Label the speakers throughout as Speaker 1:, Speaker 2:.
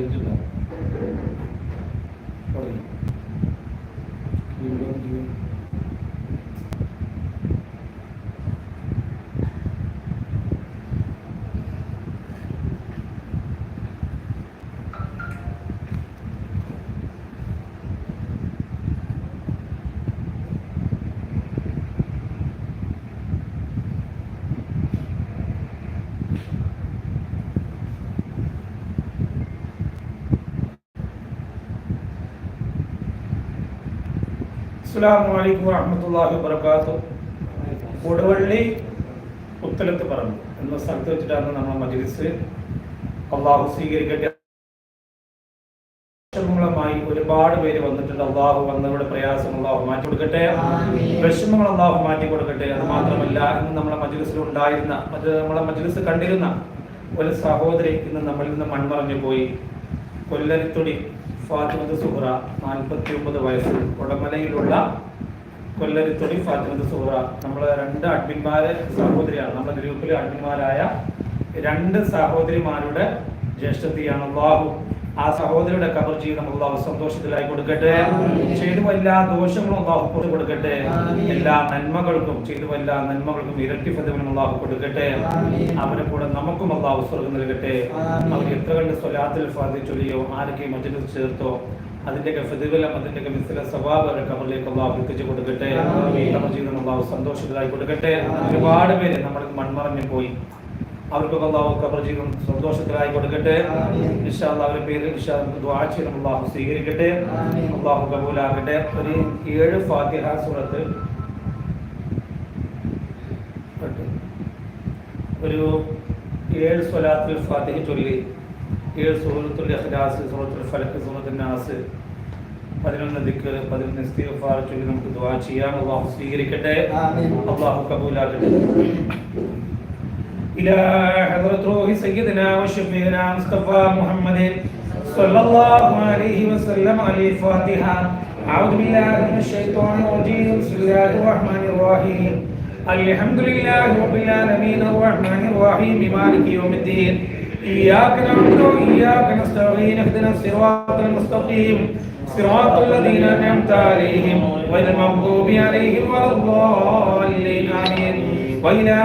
Speaker 1: என்று അസ്സലാമു അലൈക്കും വറഹ്മത്തുള്ളാഹി വബറകാതുഹു കൊടുവള്ളി പുത്തലത്ത് പറഞ്ഞു. എന്ന സ്ഥലത്ത് വെച്ചിട്ടാണ് നമ്മൾ മജ്ലിസ്. അള്ളാഹു സ്വീകരിക്കട്ടെ. വിഷമങ്ങളുമായി ഒരുപാട് പേര് വന്നിട്ടുണ്ട്. അള്ളാഹു വന്നവരുടെ പ്രയാസം അള്ളാഹു മാറ്റി കൊടുക്കട്ടെ. വിഷമങ്ങൾ അള്ളാഹു മാറ്റി കൊടുക്കട്ടെ. അത് മാത്രമല്ല ഇന്ന് നമ്മളെ മജ്ലിസിൽ ഉണ്ടായിരുന്ന അത് നമ്മളെ മജ്ലിസ് കണ്ടിരുന്ന ഒരു സഹോദരി ഇന്ന് നമ്മളിൽ നിന്ന് മൺമറഞ്ഞു പോയി. കൊല്ലരിത്തൊടി ഫാത്തിമത്ത് സുഹറ നാൽപ്പത്തി ഒമ്പത് വയസ്സ്. ഉടമലയിലുള്ള കൊല്ലരിത്തൊടി ഫാത്തിമത്ത് സുഹറ. നമ്മളെ രണ്ട് അഡ്മിന്മാരെ സഹോദരിയാണ്. നമ്മുടെ ഗ്രൂപ്പിലെ അഡ്മിന്മാരായ രണ്ട് സഹോദരിമാരുടെ ജ്യേഷ്ഠത്തിയാണ് അള്ളാഹു. ആ സഹോദരിയുടെ കബർ ജീവിതം അള്ളാഹു സന്തോഷത്തിലായി കൊടുക്കട്ടെ. ചെയ്തു എല്ലാ ദോഷങ്ങളും അള്ളാഹു കൊടുക്കട്ടെ. എല്ലാ നന്മകൾക്കും ചെയ്തു എല്ലാ നന്മകൾക്കും ഇരട്ടി ഫലവും അള്ളാഹു കൊടുക്കട്ടെ. അവരെ കൂടെ നമുക്കും അള്ളാഹു സ്വർഗം നൽകട്ടെ. അവർ എത്ര കണ്ട് സ്വലാത്തിൽ ഫാദി ചൊല്ലിയോ ആരൊക്കെ മറ്റൊരു ചേർത്തോ അതിന്റെയൊക്കെ പ്രതിഫലം അതിന്റെയൊക്കെ മിസ്സിലെ സ്വഭാവം കബറിലേക്ക് അള്ളാഹു എത്തിച്ചു കൊടുക്കട്ടെ. കബർ ജീവിതം അള്ളാഹു സന്തോഷത്തിലായി കൊടുക്കട്ടെ. ഒരുപാട് പേര് നമ്മൾ മൺമറഞ്ഞു പോയി. അവർക്കൊക്കെ അള്ളാഹു കബർ സന്തോഷത്തിലായി കൊടുക്കട്ടെ. ഇൻഷാല്ലാ അവരുടെ പേര് ഇൻഷാ ദുആ ചെയ്യണം. അള്ളാഹു സ്വീകരിക്കട്ടെ. അള്ളാഹു കബൂലാക്കട്ടെ. ഒരു ഏഴ് ഫാത്തിഹ സൂറത്ത്. ഒരു ഏഴ് സ്വലാത്തുൽ ഫാത്തിഹ ചൊല്ലി. ഏഴ് സൂറത്തുൽ ഇഖ്ലാസ് സൂറത്തുൽ ഫലക്ക് സൂറത്തുൽ നാസ്. പതിനൊന്ന് ദിക്കർ പതിനൊന്ന് സ്ഥിരഫാർ ചൊല്ലി നമുക്ക് ദുആ ചെയ്യാം. അള്ളാഹു സ്വീകരിക്കട്ടെ. അള്ളാഹു കബൂലാക്കട്ടെ. إلى حضرة روح سيدنا وشفينا مصطفى محمد صلى الله عليه وسلم عليه الفاتحة. أعوذ بالله من الشيطان الرجيم. بسم الله الرحمن الرحيم. الحمد لله رب العالمين الرحمن الرحيم. مالك يوم الدين. إياك نعبد وإياك نستعين. اهدنا الصراط المستقيم. صراط الذين أنعمت عليهم غير المغضوب عليهم ولا الضالين. آمين. وإلى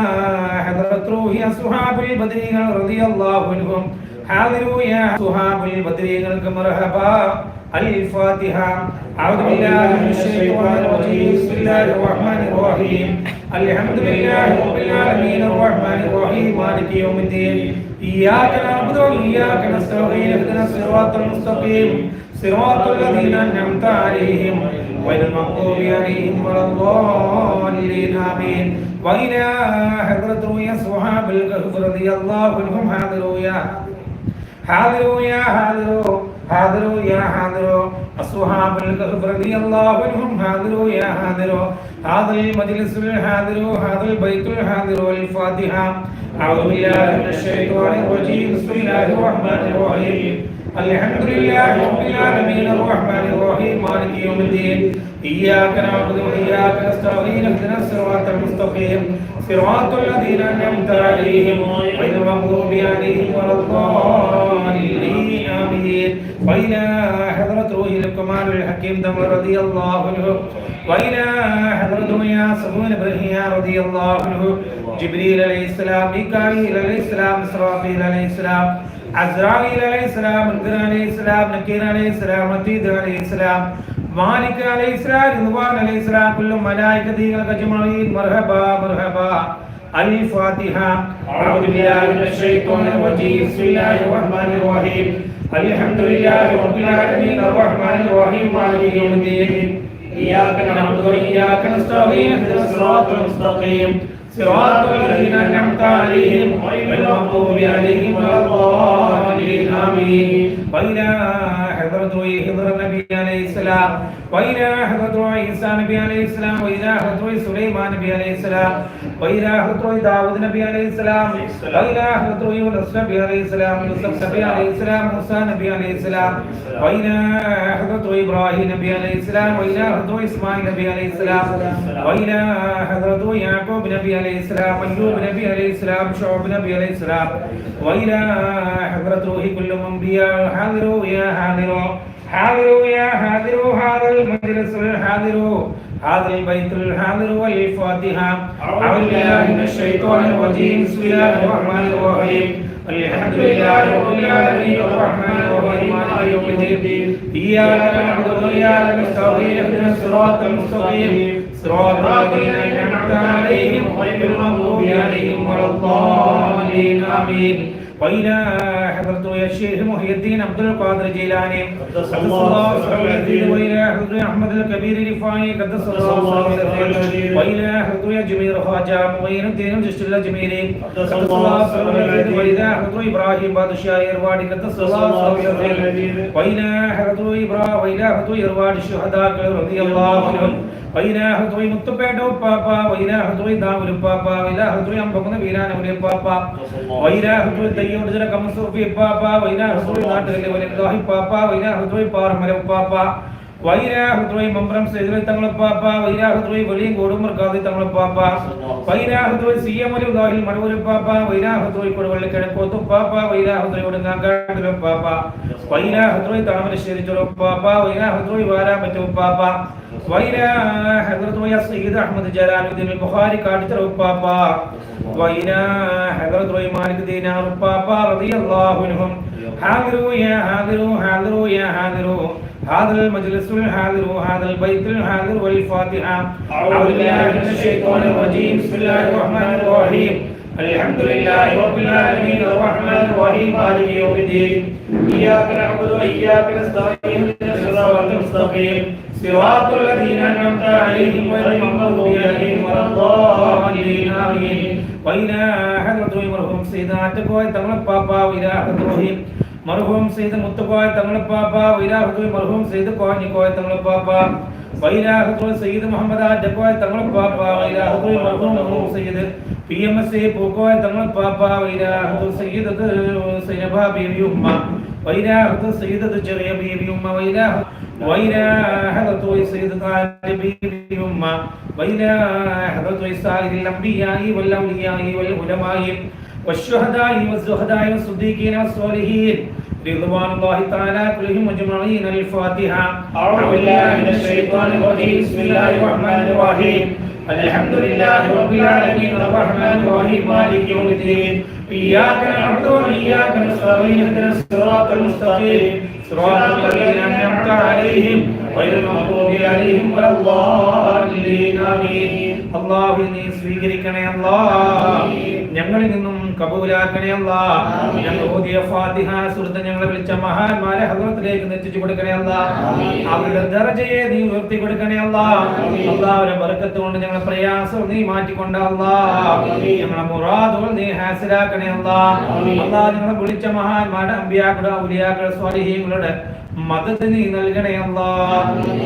Speaker 1: حضرة روح أصحاب البدرين رضي الله عنهم حاضروا يا أصحاب البدرين مرحبا الفاتحة أعوذ بالله من الشيطان الرجيم بسم الله الرحمن الرحيم الحمد لله رب العالمين الرحمن الرحيم مالك يوم الدين إياك نعبد وإياك نستعين اهدنا الصراط المستقيم صراط الذين أنعمت عليهم غير المغضوب عليهم ولا الضالين آمين. وإلى حضرة رؤيا صحاب الكهف رضي الله عنهم حاضروا يا حاضروا يا حاضروا حاضروا يا حاضروا أصحاب الكهف رضي الله عنهم حاضروا يا حاضروا هذا المجلس الحاضر هذا البيت الحاضر والفاتحة أعوذ بالله من الشيطان الرجيم. بسم الله الرحمن الرحيم. الحمد لله رب العالمين الرحمن الرحيم مالك يوم الدين إياك نعبد وإياك نستعين اهدنا الصراط المستقيم صراط الذين أنعمت عليهم غير المغضوب عليهم ولا الضالين آمين وإلى حضرة روح الكمال الحكيم دم رضي الله عنه وإلى حضرة يا صبون برهيا رضي الله عنه جبريل عليه السلام ميكائيل عليه السلام إسرافيل عليه السلام. عزرائیل علیہ السلام الگر علیہ السلام، نکیر علیہ السلام نتید علیہ السلام، مالک علیہ السلام، رضوان علیہ السلام کل ملائک دیگر اجمعین، مرحبا مرحبا الفاتحہ اعوذ باللہ من الشیطان الرجیم، بسم اللہ الرحمن الرحیم الحمد للہ رب العالمین، الرحمن الرحیم، مالک یوم الدین، ایاک نعبد و ایاک نستعین، اهدنا الصراط المستقیم صراط الذين أنعمت عليهم غير المغضوب عليهم ولا الضالين آمين وإلى حضرة حضر النبي عليه السلام وإلى حضرة عيسى نبي عليه السلام وإلى حضرة سليمان نبي عليه السلام وإلى حضرة داود نبي عليه السلام وإلى حضرة يونس نبي عليه السلام يوسف نبي عليه السلام موسى نبي عليه السلام وإلى حضرة إبراهيم نبي عليه السلام وإلى حضرة إسماعيل نبي عليه السلام وإلى حضرة يعقوب نبي عليه السلام أيوب نبي عليه السلام شعوب نبي عليه السلام وإلى حضرة كل أنبياء حاضروا يا حاضروا حاضروا يا حاضروا هذا المجلس الحاضر هذا البيت الحاضر والفاتحة أعوذ بالله من الشيطان الرجيم بسم الله الرحمن الرحيم الحمد لله رب العالمين الرحمن الرحيم مالك يوم الدين إياك نعبد وإياك نستعين اهدنا الصراط المستقيم صراط الذين أنعمت عليهم غير المغضوب عليهم ولا الضالين آمين وإلى حضرت يا شيخ محي الدين عبد القادر الجيلاني قدس الله سره وإلى حضرت أحمد الكبير الرفاعي قدس الله سره وإلى حضرت يا جميل خواجة معين الدين الجشت الأجميري قدس الله سره وإلى حضرت إبراهيم بادشاه إروادي قدس الله سره وإلى حضرت إبراهيم وإلى حضرت إرواد الشهداء رضي الله. عنهم. വൈരാഹതുവൈ മുത്തുപേട്ട ഉപ്പാപ്പ വൈരാഹതുവൈ ദാമുൽ ഉപ്പാപ്പ വൈരാഹതുവൈ അമ്പക്കുന്ന വീരാനമുലി ഉപ്പാപ്പ വൈരാഹതുവൈ തയ്യോട് ചില കമസൂപ്പി ഉപ്പാപ്പ വൈരാഹതുവൈ നാട്ടുകളിലെ വലിയ ഉപ്പാപ്പ വൈരാഹതുവൈ പാറമല ഉപ്പാപ്പ വൈരാഹുദ്രോയി മമ്പ്രം സെതിൽ തങ്ങളപ്പാപ്പ വൈരാഹുദ്രോയി വെളിയും കൊടുമർക്കാതി തങ്ങളപ്പാപ്പ വൈരാഹുദ്രോയി സി എം ഒരു ഗാഹിൽ മടവൂരപ്പാപ്പ വൈരാഹുദ്രോയി കൊടുവള്ളിക്കിഴക്കോത്തുപ്പാപ്പ വൈരാഹുദ്രോയി ഒടുങ്ങാങ്കാട്ടിലൊപ്പാപ്പ വൈരാഹുദ്രോയി താമരശ്ശേരി ചുരപ്പാപ്പ വൈരാഹുദ്രോയി വാരാമറ്റുപ്പാപ്പ വൈരാഹുദ്രോയി സയ്യിദ് അഹമ്മദ് ജലാലുദ്ദീൻ ബുഖാരി കാട്ടിത്തറുപ്പാപ്പ വൈരാഹുദ്രോയി മാലിക് പാപ്പ റളിയല്ലാഹു അൻഹും. ഹാദിറു യാ ഹാദിറു ഹാദിറു യാ ഹാദിറു هذا المجلس الحاضر وهذا البيت الحاضر والفاتحة. أعوذ بالله من الشيطان الرجيم. بسم الله الرحمن الرحيم. الحمد لله رب العالمين. الرحمن الرحيم. مالك يوم الدين. إياك نعبد وإياك نستعين. اهدنا الصراط المستقيم. صراط الذين أنعمت عليهم غير المغضوب عليهم ولا الضالين. آمين. وإلى حضرة مرحوم سيدنا عتقوا تمام بابا وإلى حضرة മർഹൂം സെയ്ദ് മുത്തുക്കോയ തങ്ങളുപ്പാപ്പ വൈരാഹുദ് മർഹൂം സെയ്ദ് കോഞ്ഞിക്കോയ തങ്ങളുപ്പാപ്പ വൈരാഹുദ് സെയ്ദ് മുഹമ്മദ് ആറ്റക്കോയ തങ്ങളുപ്പാപ്പ വൈരാഹുദ് മർഹൂം മർഹൂം Syed P M S A Pookoya തങ്ങളുപ്പാപ്പ വൈരാഹുദ് Syed Zainaba baby ഉമ്മ വൈരാഹുദ് സെയ്ദ് ചെറിയ ബേബി ഉമ്മ വൈരാഹു وإلهة سيد طالب أمة وإلهة سائر الأنبياء والأولياء والعلماء والشهداء والزهداء والصديقين والصالحين رضوان الله تعالى كلهم أجمعين الفاتحة أعوذ بالله من الشيطان الرجيم بسم الله الرحمن الرحيم الحمد لله رب العالمين الرحمن الرحيم مالك يوم الدين إياك نعبد وإياك نستعين اهدنا الصراط المستقيم صراط الذين أنعمت عليهم غير المغضوب عليهم ولا الضالين آمين അള്ളാഹു നീ സ്വീകരിക്കണേ അല്ലാ ഞങ്ങളിൽ നിന്നും കബൂലാക്കണേ അല്ലാ ഞങ്ങൾ ഓതിയ ഫാത്തിഹ സുഹൃത്ത് ഞങ്ങളെ വിളിച്ച മഹാന്മാരെ ഹദ്റത്തിലേക്ക് എത്തിച്ചു കൊടുക്കണേ അല്ലാ അവരുടെ ദർജയെ നീ ഉയർത്തി കൊടുക്കണേ അല്ലാ അള്ളാഹുവിന്റെ ബർക്കത്ത് കൊണ്ട് ഞങ്ങളെ പ്രയാസം നീ മാറ്റിക്കൊണ്ട് അല്ലാ ഞങ്ങളെ മുറാദുകൾ നീ ഹാസിലാക്കണേ അല്ലാ അല്ലാ ഞങ്ങളെ വിളിച്ച മഹാന്മാരുടെ അമ്പിയാക്കളുടെ ഔലിയാക്കളുടെ സ്വാലിഹീങ്ങളുടെ മദത് നീ നൽകണേ അല്ലാ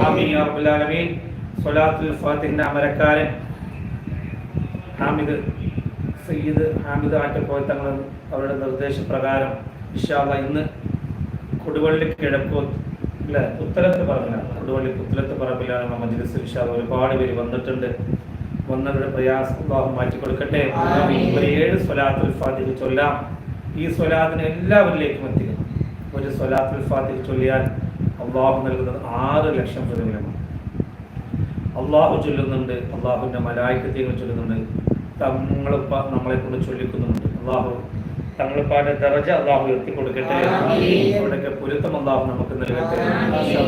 Speaker 1: ആമീൻ യാ റബ്ബൽ ആലമീൻ. സ്വലാത്തുൽ ഫാത്തിഹിന്റെ അമരക്കാരൻ. ഹാമിദ്. സയ്യിദ് ഹാമിദ് ആറ്റക്കോയ തങ്ങൾ അവരുടെ നിർദ്ദേശപ്രകാരം ഇഷാള്ള ഇന്ന് കൊടുവള്ളി കിഴക്കോ അല്ലെ ഉത്തരത്ത് പറമ്പിലാണ്. കൊടുവള്ളി ഉത്തരത്ത് പറമ്പിലാണ് മജ്ലിസ് ഇഷാള്ള ഒരുപാട് പേര് വന്നിട്ടുണ്ട്. വന്നവരുടെ പ്രയാസം അള്ളാഹു മാറ്റി കൊടുക്കട്ടെ. ഒരു ഏഴ് സ്വലാത്തുൽ ഫാത്തിഹ് ചൊല്ലാം. ഈ സ്വലാത്തിന് എല്ലാവരിലേക്കും എത്തിക്കണം ഒരു സ്വലാത്തുൽ ഫാത്തിഹ് ചൊല്ലിയാൽ അള്ളാഹു നൽകുന്നത് ആറ് ലക്ഷം പ്രതിഫലമാണ്. അള്ളാഹു ചൊല്ലുന്നുണ്ട് അള്ളാഹുവിന്റെ മലായിക്കത്തികൾ ചൊല്ലുന്നുണ്ട്. തങ്ങളിപ്പ നമ്മളെ കൊണ്ട് ചൊല്ലിക്കുന്നുണ്ട് അള്ളാഹു തങ്ങളിപ്പാന്റെ ദറജ അള്ളാഹു ഉയർത്തി കൊടുക്കട്ടെ അവിടെയൊക്കെ പൊരുത്തം അള്ളാഹു നമുക്ക് നൽകട്ടെ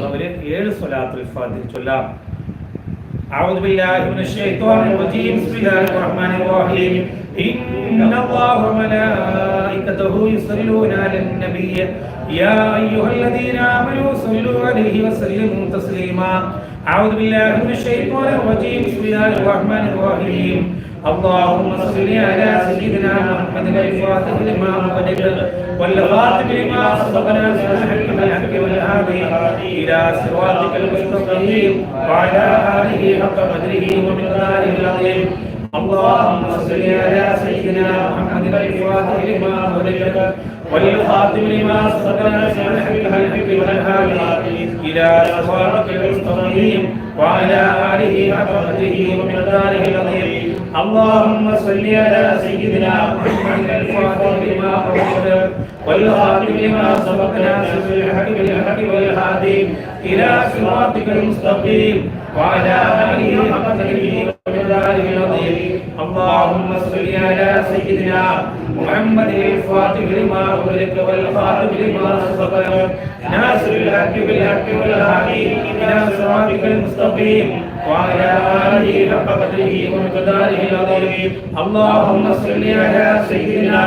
Speaker 1: അവര് ഏഴ് സ്വലാത്തുൽ ഫാത്തിഹ് ചൊല്ലാം أعوذ بالله من الشيطان الرجيم بسم الله الرحمن الرحيم إن الله وملائكته يصلون على النبي يا أيها الذين آمنوا صلوا عليه وسلموا تسليما أعوذ بالله من الشيطان الرجيم بسم الله الرحمن الرحيم اللهم صل على سيدنا محمد الفاتح لما أغلق والخاتم لما سبقنا بالحق بالحق والهادي إلى صراطك المستقيم وعلى آله حق قدره ومقداره العظيم. اللهم صل على سيدنا محمد الفاتح لما أغلق والخاتم لما سبقنا بالحق بالحق والهادي إلى صراطك المستقيم وعلى آله قدره ومقداره العظيم. اللهم صل على سيدنا محمد الفاتح لما أغلق والخاتم لما سبقنا بالحق بالحق والهادي إلى صراطك المستقيم. وعلى آله حق قدره ومقداره العظيم اللهم صل على سيدنا محمد الفاتح لما أغلق والخاتم لما سبق ناصر الحق بالحق والهادي إلى صراطك المستقيم وعلى آله حق قدره ومقداره العظيم اللهم صل على سيدنا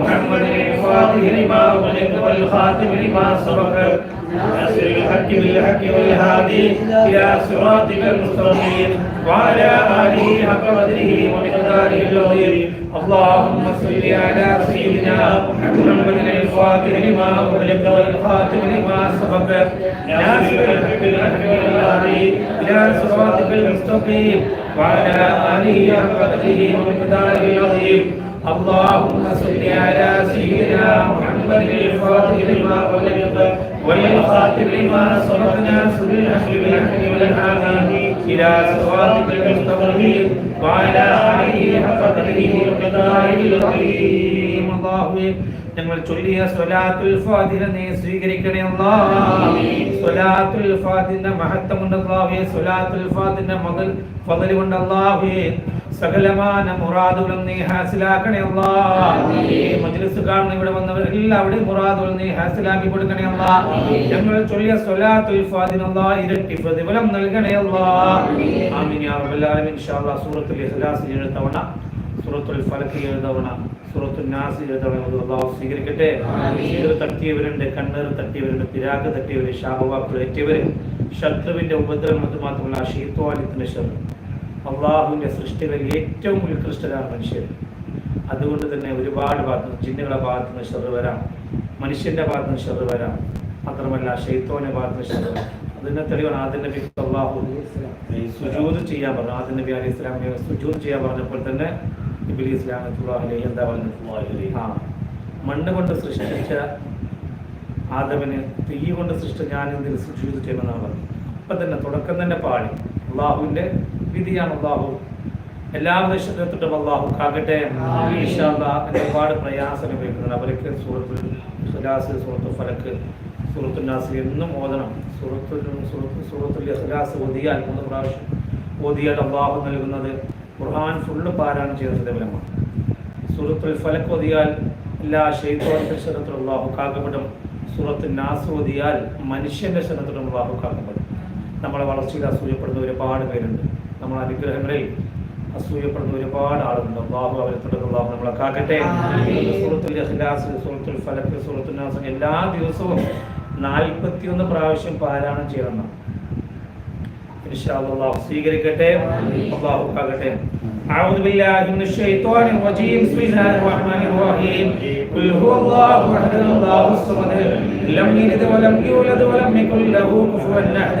Speaker 1: محمد الفاتح لما أغلق والخاتم لما سبق. ناصر الحق بالحق والهادي إلى صراطك المستقيم وعلى آله حق قدره ومقداره العظيم. اللهم صل على سيدنا محمد الفاتح لما أغلق والخاتم لما سبق. ناصر الحق بالحق والهادي إلى صراطك المستقيم وعلى آله حق قدره ومقداره العظيم. اللهم صل على سيدنا محمد الفاتح لما أغلق والخاتم لما سبق ناصر الأهل بالأهل والآمال إلى صراطك المستقيم وعلى آله حق قدره القضاء العظيم اللهم ഞങ്ങൾ ചൊല്ലിയ സ്വലാത്തുൽ ഫാദിനെ നീ സ്വീകരിക്കണേ അല്ലാ സ്വലാത്തുൽ ഫാദിന്റെ മഹത്വം കൊണ്ട് അല്ലാഹുവേ സ്വലാത്തുൽ ഫാദിന്റെ മകൾ ഫദൽ കൊണ്ട് അല്ലാഹുവേ സകലമാന നീ ഹാസിലാക്കണേ അല്ലാഹ് ഈ മജ്ലിസ് കാണുന്ന ഇവിടെ വന്നവർ എല്ലാവരുടെയും മുറാദുകൾ നീ ഹാസിലാക്കി കൊടുക്കണേ ഞങ്ങൾ ചൊല്ലിയ സ്വലാത്തുൽ ഫാത്തിഹ അല്ലാഹ് ഇരട്ടി പ്രതിഫലം നൽകണേ അല്ലാഹ് ആമീൻ. യാ റബ്ബൽ ആലമീൻ. ഇൻഷാ സൂറത്തുൽ ഇഖ്ലാസ് ഏഴ് തവണ സൂറത്തുൽ ഫലക്ക് ഏഴ് തവണ സൂറത്തുൽ നാസ് ഏഴ് തവണ അത് അല്ലാഹു സ്വീകരിക്കട്ടെ. ശീർ തട്ടിയവരുണ്ട് കണ്ണീർ തട്ടിയവരുണ്ട് ശത്രുവിന്റെ ഉപദ്രവം അത് മാത്രമല്ല ഷീത്വാലിത്തിന്റെ ശത്രു. അള്ളാഹുവിന്റെ സൃഷ്ടികളിൽ ഏറ്റവും ഉത്കൃഷ്ടരാണ് മനുഷ്യർ. അതുകൊണ്ട് തന്നെ ഒരുപാട് ഭാഗത്ത് ജിന്നുകളുടെ ഭാഗത്ത് നിന്ന് ഷെറ് വരാം. മനുഷ്യന്റെ ഭാഗത്ത് നിന്ന് ഷെറ് വരാം. മാത്രമല്ല ഷെയ്ത്തോന്റെ ഭാഗത്ത് നിന്ന് ഷെറ് വരാം. അതിനെ തെളിവാണ് ആദ്യ നബി അള്ളാഹു സുജൂത് ചെയ്യാൻ പറഞ്ഞു. ആദ്യ നബി അലൈഹി ഇസ്ലാമിനെ സുജൂത് ചെയ്യാൻ പറഞ്ഞപ്പോൾ തന്നെ ഇബിലി ഇസ്ലാം എന്താ പറഞ്ഞത്? ആ. മണ്ണ് കൊണ്ട് സൃഷ്ടിച്ച ആദവന് തീ കൊണ്ട് സൃഷ്ടിച്ച ഞാൻ സുജൂത് ചെയ്യുമെന്നാണ് പറഞ്ഞത്. അപ്പം തന്നെ തുടക്കം തന്നെ പാടി അള്ളാഹുവിന്റെ വിധിയാണ് അള്ളാഹു. എല്ലാ ശരീരത്തിട്ടും അള്ളാഹു കാകട്ടെ ഇൻഷാ അല്ലാഹ് അതിന് ഒരുപാട് പ്രയാസം അനുഭവിക്കുന്നുണ്ട് അവർക്ക് സൂറത്തുൽ ഇഖ്ലാസ് സൂറത്തുൽ ഫലക്ക് സുഹൃത്തു നാസ് എന്നും ഓതണം. സുഹൃത്തു സുഹൃത്തു സുഹൃത്തു ഇഖ്ലാസ് ഓതിയാൽ മൂന്ന് പ്രാവശ്യം ഓതിയാൽ അള്ളാഹു നൽകുന്നത് ഖുർആൻ ഫുള്ള് പാരായണം ചെയ്ത ഫലമാണ് സൂറത്തുൽ ഫലക്ക് ഓതിയാൽ എല്ലാ ഷെയ്ത്തോന്റെ ശരത്തിലുള്ള അള്ളാഹു കാക്കപ്പെടും. സൂറത്ത് നാസ് ഓതിയാൽ മനുഷ്യന്റെ ശരത്തിലുള്ള അള്ളാഹു കാക്കപ്പെടും. നമ്മളെ വളർച്ചയിൽ അസൂയപ്പെടുന്ന ഒരുപാട് പേരുണ്ട് നമ്മളെ അനുഗ്രഹങ്ങളിൽ അസൂയപ്പെടുന്ന ഒരുപാട് ആളുകളുണ്ട് അള്ളാഹു അവരെ തുടർന്ന് അള്ളാഹു നമ്മളെ കാക്കട്ടെ സൂറത്തുൽ ഇഖ്ലാസ് സൂറത്തുൽ ഫലക്ക് സൂറത്തുൽ നാസ് എല്ലാ ദിവസവും നാൽപ്പത്തിയൊന്ന് പ്രാവശ്യം പാരായണം ചെയ്യണം ഇൻഷാ അല്ലാഹ് സ്വീകരിക്കട്ടെ അള്ളാഹു കാക്കട്ടെ أعوذ بالله من الشيطان الرجيم بسم الله الرحمن الرحيم قل هو الله أحد الله الصمد لم يلد ولم يولد ولم يكن له كفوا أحد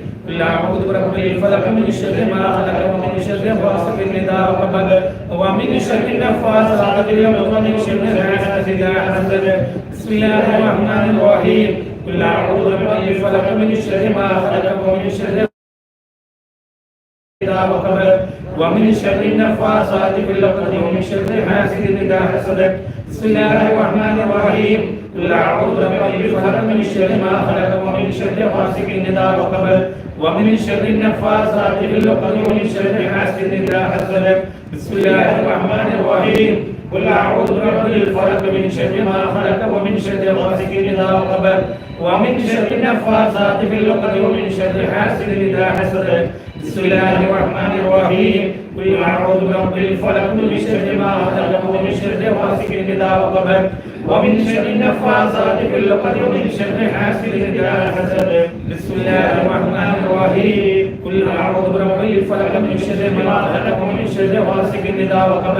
Speaker 1: قل اعوذ برب الفلق من شر ما خلق ومن شر غاسق اذا وقب ومن شر النفاثات في العقد ومن شر حاسد إذا حسد. بسم الله الرحمن الرحيم. قل أعوذ برب الفلق من شر ما خلق ومن شر إذا وقب ومن شر النفاثات في العقد ومن شر حاسد إذا حسد. بسم الله الرحمن الرحيم. قل أعوذ برب الفلق من شر ما خلق ومن شر غاسق إذا وقب ومن شر النفاثات في العقد ومن شر حاسد إذا حسد. بسم الله الرحمن الرحيم. قل أعوذ برب الفلق من شر ما خلق ومن شر غاسق إذا وقب ومن شر النفاثات في العقد ومن شر حاسد إذا حسد. بسم الله الرحمن الرحيم. قل أعوذ برب الفلق من شر ما خلق ومن شر غاسق إذا وقب ومن شر النفاثات في العقد ومن شر حاسد إذا حسد. بسم الله الرحمن الرحيم. قل أعوذ برب الفلق من شر ما خلق ومن شر غاسق إذا وقب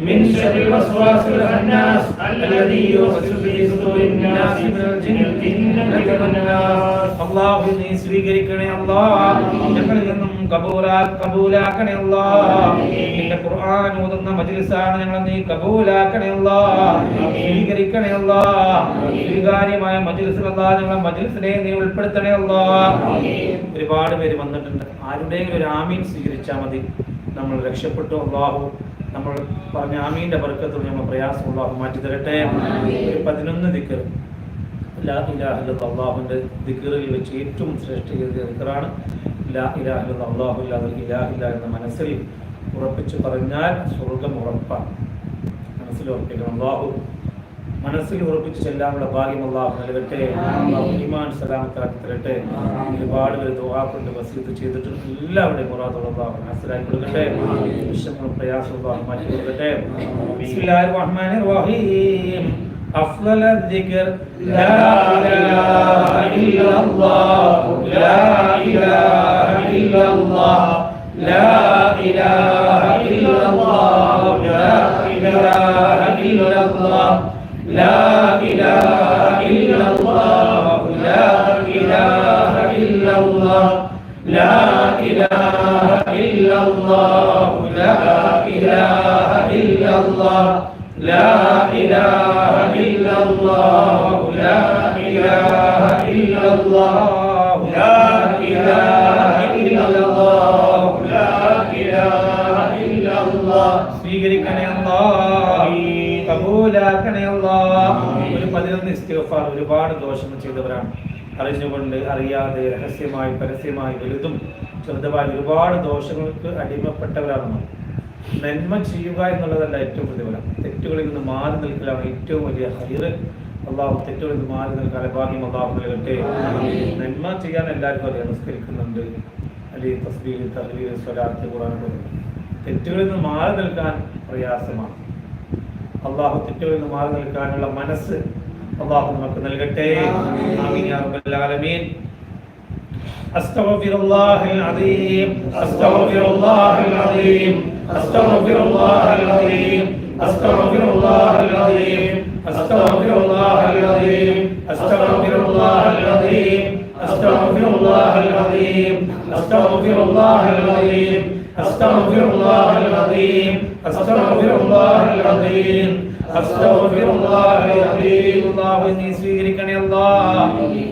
Speaker 1: من شر الوسواس الخناس الذي يوسوس في صدور الناس من الجنة والناس അള്ളാഹു നീ സ്വീകരിക്കണേ അല്ലാ ഞങ്ങളിൽ നിന്നും കബൂലാ കബൂലാക്കണേ അല്ലാ നിന്റെ ഖുർആൻ ഓതുന്ന മജ്ലിസാണ് ഞങ്ങൾ നീ കബൂലാക്കണേ അല്ലാ സ്വീകരിക്കണേ അല്ലാ സ്വീകാര്യമായ മജ്ലിസിൽ അല്ലാ ഞങ്ങളെ മജ്ലിസിനെ നീ ഉൾപ്പെടുത്തണേ അല്ലാ ഒരുപാട് പേര് വന്നിട്ടുണ്ട് ആരുടെയെങ്കിലും ഒരു ആമീൻ സ്വീകരിച്ചാൽ മതി നമ്മൾ രക്ഷപ്പെട്ടു അള്ളാഹു നമ്മൾ പറഞ്ഞ ആമീന്റെ വർക്കത്തിൽ നമ്മൾ പ്രയാസമുള്ള മാറ്റി തരട്ടെ. ഒരു പതിനൊന്ന് ദിക്കർ. ലാ ഇലാഹ അള്ളാഹുവിന്റെ ദിക്കറിൽ വെച്ച് ഏറ്റവും ശ്രേഷ്ഠ ദിക്കറാണ്? ലാ ഇലാഹ ഇല്ലല്ലാഹ് അള്ളാഹു ഇല്ലാതെ ഇലാഹില്ല എന്ന മനസ്സിൽ ഉറപ്പിച്ച് പറഞ്ഞാൽ സ്വർഗം ഉറപ്പാണ്. മനസ്സിൽ ഉറപ്പിക്കണം. അള്ളാഹു മനസ്സിൽ ഉറപ്പിച്ച് ചെല്ലാനുള്ള ഭാഗ്യം അള്ളാഹു നൽകട്ടെ അള്ളാഹു ഈമാൻ സലാമത്താക്കി തരട്ടെ ഒരുപാട് പേര് ദുആ കൊണ്ട് വസീത്ത് ചെയ്തിട്ടുണ്ട് എല്ലാവരുടെയും മുറാദുള്ള അള്ളാഹു മനസ്സിലാക്കി കൊടുക്കട്ടെ വിഷമങ്ങളും പ്രയാസവും അള്ളാഹു മാറ്റി കൊടുക്കട്ടെ ബിസ്മില്ലാഹിർ റഹ്മാനിർ റഹീം أفضل الذكر لا إله إلا الله لا إله إلا الله لا إله إلا الله لا إله إلا الله لا إله إلا الله لا إله إلا الله لا إله إلا الله لا إله إلا الله لا إله إلا الله لا إله إلا الله لا إله إلا الله لا إله إلا الله. سيغرقني الله ഒരു പതിനൊന്ന് ഒരുപാട് ദോഷങ്ങൾ ചെയ്തവരാണ്. അറിഞ്ഞുകൊണ്ട് അറിയാതെ രഹസ്യമായി പരസ്യമായി വലുതും ചെറുതുമായി ഒരുപാട് ദോഷങ്ങൾക്ക് അടിമപ്പെട്ടവരാണ്. നമ്മൾ നന്മ ചെയ്യുക എന്നുള്ളതല്ല ഏറ്റവും പ്രതിഫലം. തെറ്റുകളിൽ നിന്ന് മാറി നിൽക്കലാണ് ഏറ്റവും വലിയ ഹൈറ്. അള്ളാഹു തെറ്റുകളിൽ നിന്ന് മാറി നിൽക്കാൻ ഭാഗ്യം അള്ളാഹു നൽകട്ടെ. നന്മ ചെയ്യാൻ എല്ലാവർക്കും അറിയാം. നിസ്കരിക്കുന്നുണ്ട്. അല്ലെങ്കിൽ തസ്ബീൽ തഹ്ലീൽ സ്വലാത്ത് ഖുറാൻ തെറ്റുകളിൽ നിന്ന് മാറി നിൽക്കാൻ പ്രയാസമാണ്. അള്ളാഹു തെറ്റുകളിൽ നിന്ന് മാറി നിൽക്കാനുള്ള മനസ്സ് അള്ളാഹു നമുക്ക് നൽകട്ടെ ആമീൻ യാ റബ്ബൽ ആലമീൻ أستغفر الله العظيم أستغفر الله العظيم أستغفر الله العظيم أستغفر الله العظيم أستغفر الله العظيم أستغفر الله العظيم أستغفر الله العظيم أستغفر الله العظيم أستغفر الله العظيم أستغفر الله العظيم أستغفر الله العظيم الله നീ സ്വീകരിക്കണേ അല്ലാ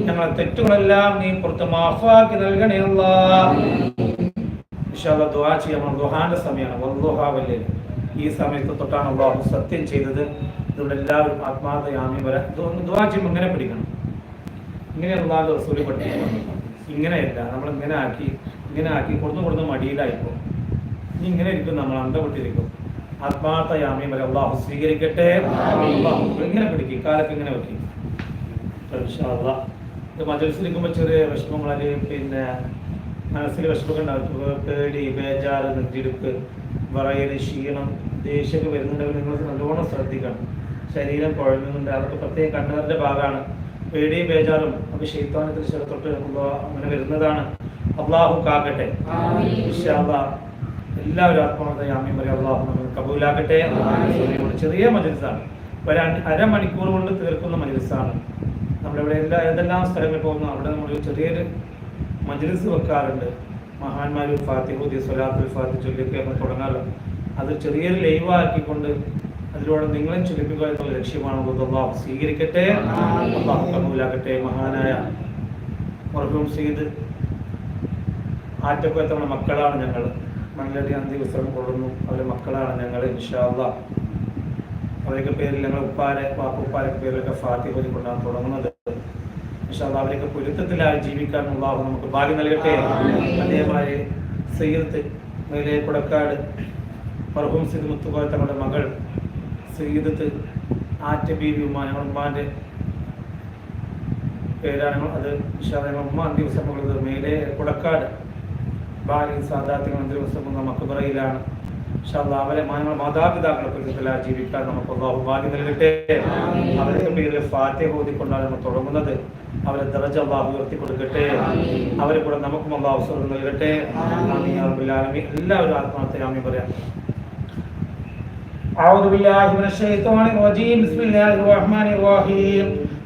Speaker 1: ഞങ്ങളെ തെറ്റുകളെല്ലാം നീ പുറത്ത് മാഫാക്കി നൽകണേ അല്ലാ ഇൻഷാല്ലാ ദുആ ചെയ്യാം നമ്മൾ ദുഹാന്റെ സമയമാണ് വല്ലുഹാ വല്ലൈൽ ഈ സമയത്ത് തൊട്ടാണ് അള്ളാഹു സത്യം ചെയ്തത് അതുകൊണ്ട് എല്ലാവരും ആത്മാർത്ഥയാമി വരാൻ ദുആ ചെയ്യുമ്പോൾ ഇങ്ങനെ പിടിക്കണം ഇങ്ങനെ അള്ളാഹു റസൂല് പഠിപ്പിക്കുന്നു ഇങ്ങനെയല്ല നമ്മൾ ഇങ്ങനെ ആക്കി ഇങ്ങനെ ആക്കി കൊടുത്തു കൊടുത്ത് മടിയിലായിപ്പോ ഇനി ഇങ്ങനെ ഇരിക്കും നമ്മൾ അന്തപ്പെട്ടിരിക്കും ആത്മാർത്ഥ യാമി വരെ അള്ളാഹു സ്വീകരിക്കട്ടെ. അള്ളാഹു ഇങ്ങനെ പിടിക്കും കാലത്ത് ഇങ്ങനെ വെക്കും. ഇത് മജലിസിലിരിക്കുമ്പോൾ ചെറിയ വിഷമങ്ങൾ പിന്നെ മനസ്സിൽ വിഷമൊക്കെ ഉണ്ടാവും. പേടി ബേജാറ് നെറ്റിടുക്ക് വറയൽ ക്ഷീണം ദേഷ്യമൊക്കെ വരുന്നുണ്ടെങ്കിൽ നിങ്ങൾ നല്ലോണം ശ്രദ്ധിക്കണം. ശരീരം കുഴഞ്ഞുന്നുണ്ട് അതൊക്കെ പ്രത്യേകം കണ്ണുകാരുടെ ഭാഗമാണ്. പേടിയും ബേജാറും ഒക്കെ ശൈത്താനത്തിന് ചേർത്തോട്ട് അങ്ങനെ വരുന്നതാണ്. അള്ളാഹു കാക്കട്ടെ. എല്ലാവരും ആത്മാർത്ഥ യാമ്യം പറയാം. അള്ളാഹു നമ്മൾ കബൂലാക്കട്ടെ. ചെറിയ മജലിസാണ്. ഒരു അര- അരമണിക്കൂർ കൊണ്ട് തീർക്കുന്ന മജലിസാണ്. നമ്മളിവിടെ എല്ലാ ഏതെല്ലാം സ്ഥലങ്ങളിൽ പോകുന്നു അവിടെ നമ്മൾ ചെറിയൊരു മജ്ലിസ് വെക്കാറുണ്ട്. മഹാന്മാർ ഫാത്തിഹുദി സ്വലാത്തുൽ ഫാത്തി ചൊല്ലിയൊക്കെ നമ്മൾ തുടങ്ങാറുണ്ട്. അത് ചെറിയൊരു ലൈവാക്കിക്കൊണ്ട് അതിലൂടെ നിങ്ങളെ ചൊല്ലിപ്പിക്കുക എന്നുള്ള ലക്ഷ്യമാണ് അള്ളാഹു സ്വീകരിക്കട്ടെ. അള്ളാഹു കബൂലാക്കട്ടെ. മഹാനായ മർഹൂം സീദ് ആറ്റക്കുയത്ത നമ്മുടെ മക്കളാണ് ഞങ്ങൾ അന്തി വിശ്രമം കൊള്ളുന്നു. അവരെ മക്കളാണ് ഞങ്ങൾ ഇൻഷാല്ല അവരൊക്കെ പേരിൽ ഞങ്ങൾ ഉപ്പാരെ പാപ്പുപ്പാരൊക്കെ പേരിലൊക്കെ ഫാത്തി ഫാത്തിഹ കൊണ്ടാണ് തുടങ്ങുന്നത് ഇൻഷാല്ല അവരൊക്കെ പൊരുത്തത്തിലായി ജീവിക്കാനുള്ള നമുക്ക് ഭാഗ്യം നൽകട്ടെ. അതേമാതിരി സയ്യത്ത് മേലെ കൊടക്കാട് മർഹൂം സിദ് മുത്തുകോയ തങ്ങളുടെ മകൾ സയ്യിദത്ത് ആറ്റ ബീവി ഉമ്മ ഞങ്ങളുടെ ഉമ്മാന്റെ പേരാണ് അത്. ഞങ്ങൾ ഉമ്മ ദിവസം മേലെ കുടക്കാട്. ബാലി സാധാത്യങ്ങൾ ദിവസം എന്ന മക്കുപറയിലാണ് ഇൻഷാല്ലാ അവരെ ഞങ്ങൾ മാതാപിതാക്കളെ പൊരുത്തത്തിലായി ജീവിക്കാൻ നമുക്ക് അള്ളാഹു ഭാഗ്യം നൽകട്ടെ അവരുടെ പേരിൽ ഫാത്തിഹ ഓതിക്കൊണ്ടാണ് നമ്മൾ തുടങ്ങുന്നത് അവരെ ദറജ അള്ളാഹു ഉയർത്തി കൊടുക്കട്ടെ അവരെ കൂടെ നമുക്കും അള്ളാഹു സ്വർഗം നൽകട്ടെ ആമീൻ യാ റബ്ബൽ ആലമീൻ. എല്ലാവരും ആത്മാർത്ഥ ആമീൻ പറയാം أعوذ بالله من الشيطان الرجيم بسم الله الرحمن الرحيم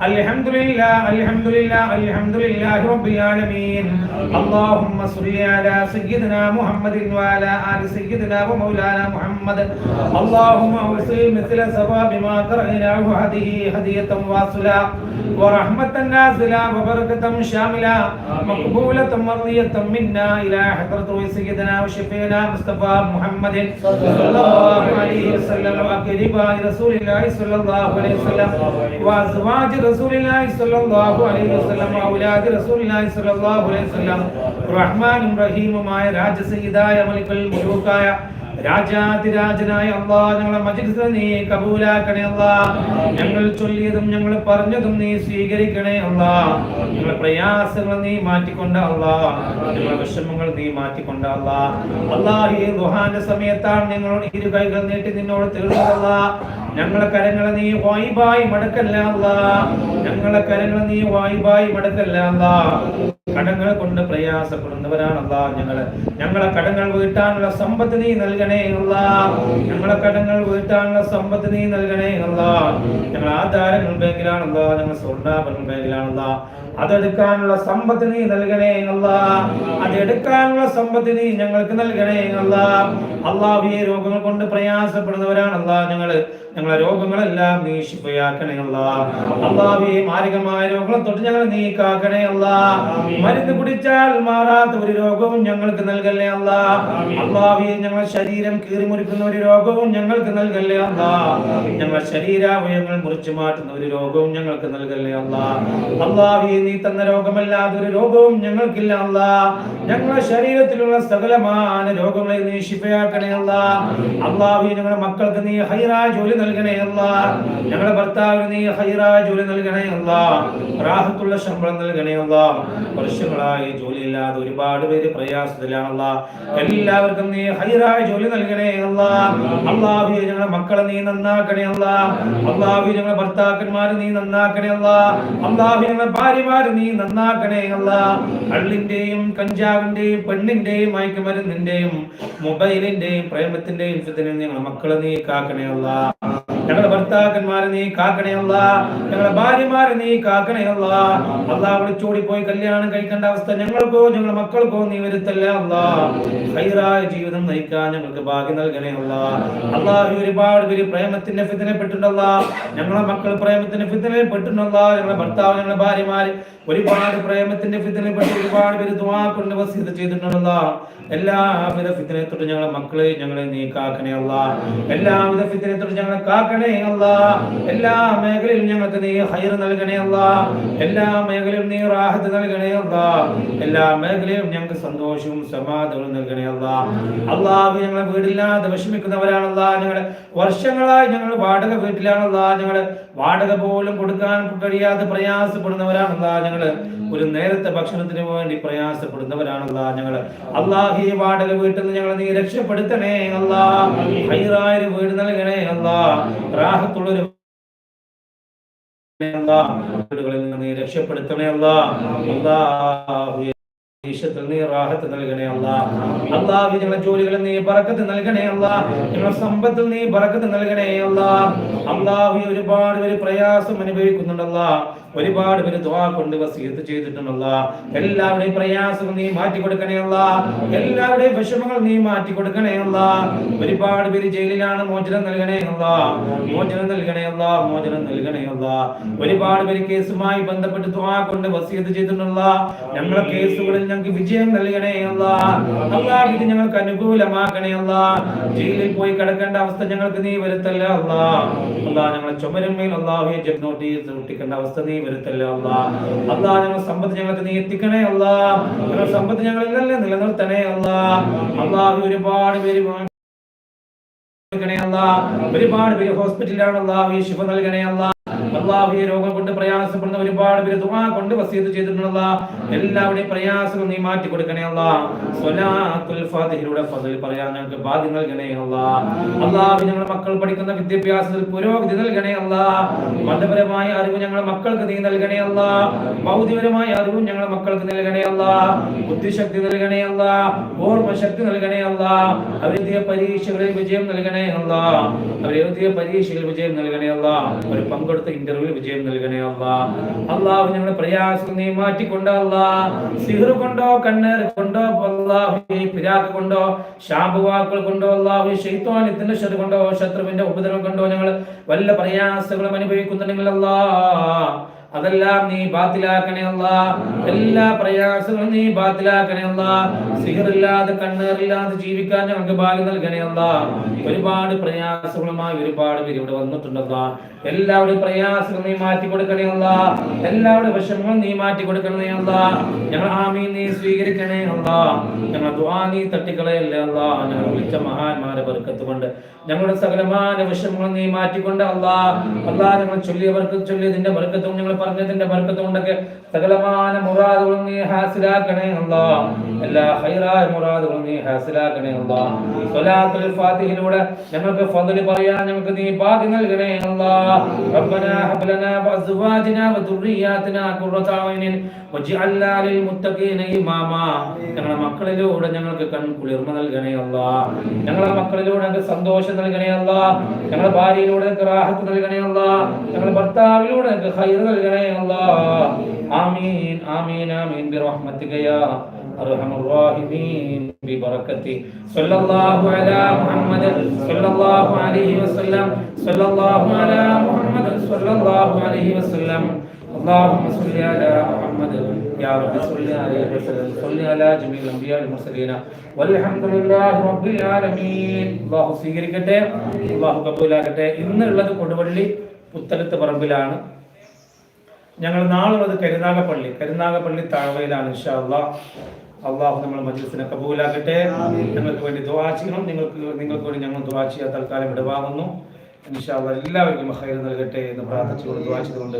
Speaker 1: الحمد لله الحمد لله الحمد لله رب العالمين. اللهم صل على سيدنا محمد وعلى آل سيدنا ومولانا محمد. اللهم أوصل مثل ثواب ما قرأناه هذه هدية واصلة. ورحمة نازلة وبركة شاملة. مقبولة مرضية منا إلى حضرة سيدنا وشفينا مصطفى محمد. صلى الله عليه وسلم وأقرباء رسول الله صلى الله عليه وسلم. وأزواج رسول الله صلى الله عليه وسلم ഔലാദ് റസൂൽ സല്ലല്ലാഹു അലൈഹി വസല്ലം റഹ്മാനും റഹീമുമായ രാജസയിദായ മലിക്കൽ മുലൂക്കായ രാജാതിരാജനായ അള്ളാ ഞങ്ങളെ മജിലിസ് നീ കബൂലാക്കണേ അള്ളാ. ഞങ്ങൾ ചൊല്ലിയതും ഞങ്ങൾ പറഞ്ഞതും നീ സ്വീകരിക്കണേ അള്ളാ. ഞങ്ങളെ പ്രയാസങ്ങൾ നീ മാറ്റിക്കൊണ്ട അള്ളാ. ഞങ്ങളെ വിഷമങ്ങൾ നീ മാറ്റിക്കൊണ്ട അള്ളാ. അള്ളാഹ് ദുഹാന്റെ സമയത്താണ് ഞങ്ങളോട് ഇരു കൈകൾ നീട്ടി നിന്നോട് തീർന്നതല്ല ഞങ്ങളെ കരങ്ങളെ നീ വായിബായി മടക്കല്ല അള്ളാ. ഞങ്ങളെ കരങ്ങളെ നീ വായിബായി മടക്കല്ല അല്ലാ കടങ്ങൾ കൊണ്ട് പ്രയാസപ്പെടുന്നവരാണ് പ്രയാസപ്പെടുന്നവരാണല്ല ഞങ്ങൾ. ഞങ്ങളെ കടങ്ങൾ വീട്ടാനുള്ള സമ്പത്ത് നീ നൽകണേ അല്ല ഞങ്ങളെ കടങ്ങൾ വീട്ടാനുള്ള സമ്പത്ത് നീ നൽകണേ അല്ല ഞങ്ങൾ ആധാരങ്ങൾ ബാങ്കിലാണല്ലോ ഞങ്ങൾ സ്വർണാഭരണ ബാങ്കിലാണല്ല അതെടുക്കാനുള്ള സമ്പത്ത് നീ നൽകണേ അതെടുക്കാനുള്ള സമ്പത്ത് നീ ഞങ്ങൾക്ക് നൽകണേ അള്ളാഹുയെ രോഗങ്ങൾ കൊണ്ട് പ്രയാസപ്പെടുന്നവരാണല്ല ഞങ്ങൾ ഞങ്ങളെ രോഗങ്ങളെല്ലാം നീ അള്ളാഹുയെ മാരകമായ രോഗങ്ങളെ തൊട്ട് ഞങ്ങൾ നീക്കാക്കണേ കാക്കണേ അല്ല. മരുന്ന് കുടിച്ചാൽ മാറാത്ത ഒരു രോഗവും ഞങ്ങൾക്ക് നൽകല്ലേ അല്ല. അള്ളാഹിയെ ഞങ്ങളെ ശരീരം കീറിമുറിക്കുന്ന ഒരു രോഗവും ഞങ്ങൾക്ക് നൽകല്ലേ അല്ല. ഞങ്ങളെ ശരീരാവയവങ്ങൾ മുറിച്ചു മാറ്റുന്ന ഒരു രോഗവും ഞങ്ങൾക്ക് നൽകല്ലേ അല്ല. അള്ളാഹുയെ നീ തന്ന രോഗമല്ലാതെ ഒരു രോഗവും ഞങ്ങൾക്കില്ല അല്ല. ഞങ്ങളുടെ ശരീരത്തിലുള്ള സകലമാന രോഗങ്ങളെ നീ ശിഫയാക്കണേ അല്ല. അള്ളാഹു ഞങ്ങളുടെ മക്കൾക്ക് നീ ഹൈറാ ജോലി നൽകണേ അല്ല. ഞങ്ങളുടെ ഭർത്താവിന് നീ ഹൈറാ ജോലി നൽകണേ അല്ല. റാഹത്തുള്ള ശമ്പളം നൽകണേ അല്ല. വർഷങ്ങളായി ജോലിയില്ലാതെ ഒരുപാട് പേര് പ്രയാസത്തിലാണല്ല എല്ലാവർക്കും നീ ഹൈറായ ജോലി നൽകണേ അല്ല. അള്ളാഹു ഞങ്ങളുടെ മക്കളെ നീ നന്നാക്കണേ അല്ല. അള്ളാഹു ഞങ്ങളുടെ ഭർത്താക്കന്മാരെ നീ നന്നാക്കണേ അല്ല. അള്ളാഹു ഞങ്ങളുടെ ഭാര്യമാരെ നീ നന്നാക്കണേ അല്ല. കള്ളിന്റെയും കഞ്ചാവിന്റെയും പെണ്ണിന്റെയും മയക്കുമരുന്നിന്റെയും മൊബൈലിന്റെയും പ്രേമത്തിന്റെയും ഫിത്തിനെയും ഞങ്ങളുടെ മക്കളെ നീ കാക്കണേ അല്ല. ഞങ്ങളുടെ ഭർത്താക്കന്മാരെ നീ കാക്കണേ അല്ല. ഞങ്ങളുടെ ഭാര്യമാരെ നീ കാക്കണേ അല്ല. വിളിച്ചോടി പോയി കല്യാണം കഴിക്കേണ്ട അവസ്ഥ ഞങ്ങൾക്കോ ഞങ്ങളുടെ മക്കൾക്കോ നീ വരുത്തല്ല ഹൈറായ ജീവിതം നയിക്കാൻ ഞങ്ങൾക്ക് ഭാഗ്യം നൽകണേ അല്ല. അള്ളാഹു ഒരുപാട് പേര് പ്രേമത്തിന്റെ ഫിത്തിനെ പെട്ടിട്ടുണ്ടല്ല ഞങ്ങളെ മക്കൾ പ്രേമത്തിന്റെ ഫിത്തിനെ പെട്ടിട്ടുണ്ടല്ല ഞങ്ങളുടെ ഭർത്താവ് ഞങ്ങളുടെ ഭാര്യമാര് ഒരുപാട് പ്രേമത്തിന്റെ ഫിത്തനെ പറ്റി ഒരുപാട് പേര് ദുആ കൊണ്ട് വസീത് ചെയ്തിട്ടുണ്ടല്ല. എല്ലാവിധ ഫിത്തനെ തൊട്ട് ഞങ്ങളെ മക്കളെ ഞങ്ങളെ നീ കാക്കണേ അല്ല. എല്ലാവിധ ഫിത്തനെ തൊട്ട് ഞങ്ങളെ കാക്കണേ അല്ല. എല്ലാ മേഖലയിലും ഞങ്ങൾക്ക് നീ ഹൈർ നൽകണേ അല്ല. എല്ലാ മേഖലയിലും നീ റാഹത്ത് നൽകണേ അല്ല. എല്ലാ മേഖലയിലും ഞങ്ങൾക്ക് സന്തോഷവും സമാധാനവും നൽകണേ അല്ല. അള്ളാഹു ഞങ്ങളെ വീടില്ലാതെ വിഷമിക്കുന്നവരാണല്ല. ഞങ്ങളെ വർഷങ്ങളായി ഞങ്ങൾ വാടക വീട്ടിലാണല്ല. ഞങ്ങൾ വാടക പോലും കൊടുക്കാൻ കഴിയാതെ പ്രയാസപ്പെടുന്നവരാണല്ല ഞങ്ങൾ. ഒരു നേരത്തെ ഭക്ഷണത്തിന് വേണ്ടി പ്രയാസപ്പെടുന്നവരാണല്ല ഞങ്ങൾ. അള്ളാഹി വാടക വീട്ടിൽ നിന്ന് ഞങ്ങളെ നീ രക്ഷപ്പെടുത്തണേ അല്ലാ. ഹൈറായ ഒരു വീട് നൽകണേ അല്ലാ. റാഹത്തുള്ളൊരു അല്ലാ. വീടുകളിൽ നിന്ന് നീ രക്ഷപ്പെടുത്തണേ അല്ലാ. അല്ലാഹുവേ. നൽകണേ അല്ല. അള്ളാഹു ഞങ്ങളെ ജോലികളിൽ നീ നൽകണേ സമ്പത്തിൽ നീ നൽകണേ ഒരുപാട് പേര് പ്രയാസം അനുഭവിക്കുന്നുണ്ടല്ല ഒരുപാട് പേര് ദ്വാ കൊണ്ട് വസീത്ത് ചെയ്തിട്ടുണ്ടല്ല. എല്ലാവരുടെയും പ്രയാസങ്ങൾ നീ മാറ്റി കൊടുക്കണേയുള്ള എല്ലാവരുടെയും വിഷമങ്ങൾ നീ മാറ്റി കൊടുക്കണേയുള്ള ഒരുപാട് പേര് ജയിലിലാണ് മോചനം നൽകണേയുള്ള മോചനം നൽകണേയുള്ള മോചനം നൽകണേയുള്ള ഒരുപാട് പേര് കേസുമായി ബന്ധപ്പെട്ട് ദ്വാ കൊണ്ട് വസീത്ത് ചെയ്തിട്ടുള്ള ഞങ്ങളെ കേസുകളിൽ ഞങ്ങൾക്ക് വിജയം നൽകണേയുള്ള അല്ലാ. ഇത് ഞങ്ങൾക്ക് അനുകൂലമാക്കണേയുള്ള ജയിലിൽ പോയി കിടക്കേണ്ട അവസ്ഥ ഞങ്ങൾക്ക് നീ വരുത്തല്ല അല്ല. അല്ലാ ഞങ്ങളെ ചുമരന്മേൽ അള്ളാഹുയെ ജഗ്നോട്ടി നോട്ടീസ് ഒട്ടിക്കേണ്ട അവസ്ഥ നീ വരുത്തല്ല അല്ല സമ്പത്ത് ഞങ്ങൾ സമ്പത്ത് നിലനിർത്തണേ അല്ല അള്ളാഹു ഒരുപാട് പേര് ഒരുപാട് പേര് ഹോസ്പിറ്റലിലാണ് അള്ളാഹു ശിഫ നൽകണേ അല്ല അള്ളാഹു ഈ രോഗം കൊണ്ട് പ്രയാസപ്പെടുന്ന ഒരുപാട് പേര് ദുആ കൊണ്ട് വസീത് ചെയ്തിട്ടുള്ള എല്ലാവരുടെയും പ്രയാസം നീ മാറ്റി കൊടുക്കണേ അല്ലാ സ്വലാത്തുൽ ഫാതിഹയുടെ ഫസൽ പറയാൻ ഞങ്ങൾക്ക് ഭാഗ്യം നൽകണേ അല്ലാ അള്ളാഹു ഞങ്ങളുടെ മക്കൾ പഠിക്കുന്ന വിദ്യാഭ്യാസത്തിൽ പുരോഗതി നൽകണേ അല്ലാ മതപരമായ അറിവ് ഞങ്ങളുടെ മക്കൾക്ക് നീ നൽകണേ അല്ലാ ഭൗതികപരമായ അറിവും ഞങ്ങളുടെ മക്കൾക്ക് നൽകണേ അല്ലാ ബുദ്ധിശക്തി നൽകണേ അല്ലാ ഓർമ്മശക്തി നൽകണേ അല്ലാ അവരെഴുതിയ പരീക്ഷകളിൽ വിജയം നൽകണേ അല്ലാ അവരെഴുതിയ പരീക്ഷയിൽ വിജയം നൽകണേ അല്ലാ അവർ പങ്കെടുത്ത ഇന്റർവ്യൂവിൽ വിജയം നൽകണേ അല്ല അള്ളാഹു ഞങ്ങളുടെ പ്രയാസം നീ മാറ്റിക്കൊണ്ട് അല്ല സിഹർ കൊണ്ടോ കണ്ണേർ കൊണ്ടോ അള്ളാഹു പിരാക്ക് കൊണ്ടോ ശാപവാക്കുകൾ കൊണ്ടോ അള്ളാഹു ശൈത്വാനിത്തിന്റെ ശത്രു കൊണ്ടോ ശത്രുവിന്റെ ഉപദ്രവം കൊണ്ടോ ഞങ്ങൾ വല്ല പ്രയാസങ്ങളും അനുഭവിക്കുന്നുണ്ടെങ്കിൽ അല്ലാ അതെല്ലാം നീ ബാത്തിലാക്കണേ അല്ല എല്ലാ പ്രയാസങ്ങളും നീ ബാത്തിലാക്കണേ അല്ല സിഹറില്ലാതെ കണ്ണേറില്ലാതെ ജീവിക്കാൻ ഞങ്ങൾക്ക് ഭാഗ്യം നൽകണേ അല്ല ഒരുപാട് പ്രയാസങ്ങളുമായി ഒരുപാട് പേര് ഇവിടെ വന്നിട്ടുണ്ടല്ല. എല്ലാവരുടെയും പ്രയാസങ്ങൾ നീ മാറ്റി കൊടുക്കണേ അല്ല എല്ലാവരുടെ വിഷമങ്ങളും നീ മാറ്റി കൊടുക്കണേ അല്ല ഞങ്ങൾ ആമീൻ നീ സ്വീകരിക്കണേ അല്ല ഞങ്ങൾ ദ്വാ നീ തട്ടിക്കളയല്ലേ അല്ല ഞങ്ങൾ വിളിച്ച മഹാന്മാരെ ബർക്കത്ത് കൊണ്ട് ഞങ്ങളുടെ സകലമാന വിഷമങ്ങളും നീ മാറ്റിക്കൊണ്ട് അള്ളാ അള്ളാ ഞങ്ങൾ ചൊല്ലിയവർക്ക് ചൊല്ലിയതിന്റെ വർക്കത്തും ഞങ്ങൾ പറഞ്ഞതിന്റെ വർക്കത്തും ഉണ്ടൊക്കെ സകലമാന മുറാദുകളും നീ ഹാസിലാക്കണേ അള്ളാ. എല്ലാ ഹൈറായ മുറാദുകളും നീ ഹാസിലാക്കണേ അള്ളാ. സ്വലാത്തുൽ ഫാത്തിഹിലൂടെ ഞങ്ങൾക്ക് ഫضل പറയാൻ ഞങ്ങൾക്ക് നീ പാതി നൽകണേ അള്ളാ. ربنا هب لنا وازواجنا وذرياتنا വജ്അൽനാ ലിൽ മുത്തഖീന ഇമാമാ. ഞങ്ങളുടെ മക്കളിലൂടെ ഞങ്ങൾക്ക് കൺകുളിർമ നൽകണേ അള്ളാ. ഞങ്ങളുടെ മക്കളിലൂടെ ഞങ്ങൾക്ക് സന്തോഷം നൽകണേ അല്ലാ ഞങ്ങളുടെ ഭാര്യയിലൂടെ ഞങ്ങൾക്ക് റാഹത്ത് നൽകണേ അല്ലാ ഞങ്ങളുടെ ഭർത്താവിലൂടെ ഞങ്ങൾക്ക് ഖൈർ നൽകണേ അല്ലാ ആമീൻ ആമീൻ ആമീൻ برحمتك يا ارحم الراحمين ببركة صلى الله على محمد صلى الله عليه وسلم صلى الله على محمد صلى الله عليه وسلم اللهم صل على محمد يا رب صل عليه وسلم صل على جميع الانبياء والمرسلين والحمد لله رب العالمين അള്ളാഹു സ്വീകരിക്കട്ടെ അള്ളാഹു കബൂലാക്കട്ടെ ഇന്നുള്ളത് കൊടുവള്ളി പുത്തലത്ത് പറമ്പിലാണ് ഞങ്ങൾ നാളുള്ളത് കരുനാഗപ്പള്ളി കരുനാഗപ്പള്ളി താഴ്വയിലാണ് ഇൻഷാ അള്ളാഹ് അള്ളാഹു നമ്മൾ മജ്ലിസിനെ കബൂലാക്കട്ടെ ഞങ്ങൾക്ക് വേണ്ടി ദുആ ചെയ്യണം നിങ്ങൾക്ക് നിങ്ങൾക്ക് വേണ്ടി ഞങ്ങൾ ദുആ ചെയ്യാൻ തൽക്കാലം ഇടവാകുന്നു ഇൻഷാ അള്ളാഹ് എല്ലാവർക്കും ഹൈർ നൽകട്ടെ എന്ന് പ്രാർത്ഥിച്ചുകൊണ്ട് ദുആ ചെയ്തുകൊണ്ട്